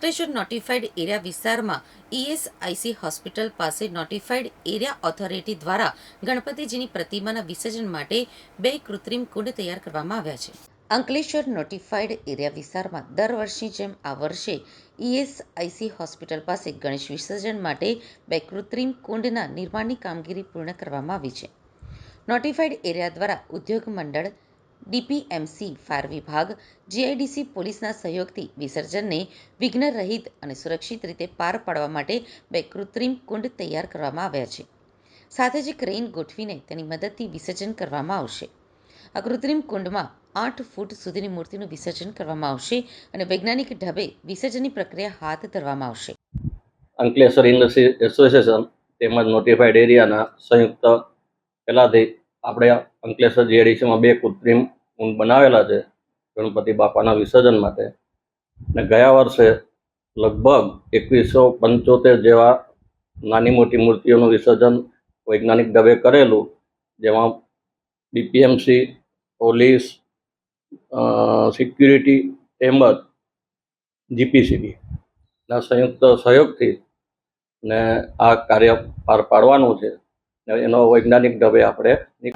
Ankleshwar notified area વિસ્તારમાં ESIC hospital પાસે notified area authority દ્વારા ગણપતિજીની પ્રતિમાના વિસર્જન માટે બે કૃત્રિમ કુંડ તૈયાર કરવામાં આવ્યા છે. અંકલેશ્વર નોટિફાઈડ એરિયા વિસ્તારમાં દર વર્ષની જેમ આ વર્ષે ઈએસઆઈસી હોસ્પિટલ પાસે ગણેશ વિસર્જન માટે બે કૃત્રિમ કુંડના નિર્માણની કામગીરી પૂર્ણ કરવામાં આવી છે. નોટિફાઈડ એરિયા દ્વારા ઉદ્યોગ મંડળ ડીપીએમસી ફાયર વિભાગ, જીઆઈડીસી પોલીસના સહયોગથી વિસર્જનને વિઘ્નરહિત અને સુરક્ષિત રીતે પાર પાડવા માટે બે કૃત્રિમ કુંડ તૈયાર કરવામાં આવ્યા છે. સાથે જ ક્રેઇન ગોઠવીને તેની મદદથી વિસર્જન કરવામાં આવશે. આ કૃત્રિમ કુંડમાં આઠ ફૂટ સુધીની મૂર્તિનું વિસર્જન કરવામાં આવશે અને વૈજ્ઞાનિક ઢબે વિસર્જનની પ્રક્રિયા હાથ ધરવામાં આવશે. અંકલેશ્વર ઇન્ડસ્ટ્રી એસોસિએશન તેમજ નોટિફાઈડ એરિયાના સંયુક્ત પહેલાંથી આપણે અંકલેશ્વર જીઆરડીસીમાં બે કૃત્રિમ ઊંડ બનાવેલા છે, ગણપતિ બાપાના વિસર્જન માટે. અને ગયા વર્ષે લગભગ એકવીસો પંચોતેર જેવા નાની મોટી મૂર્તિઓનું વિસર્જન વૈજ્ઞાનિક ઢબે કરેલું, જેમાં ડીપીએમસી પોલીસ સિક્યુરિટી તેમજ જીપીસીબીના સંયુક્ત સહયોગથી ને આ કાર્ય પાર પાડવાનું છે. એનો વૈજ્ઞાનિક ઢબે આપણે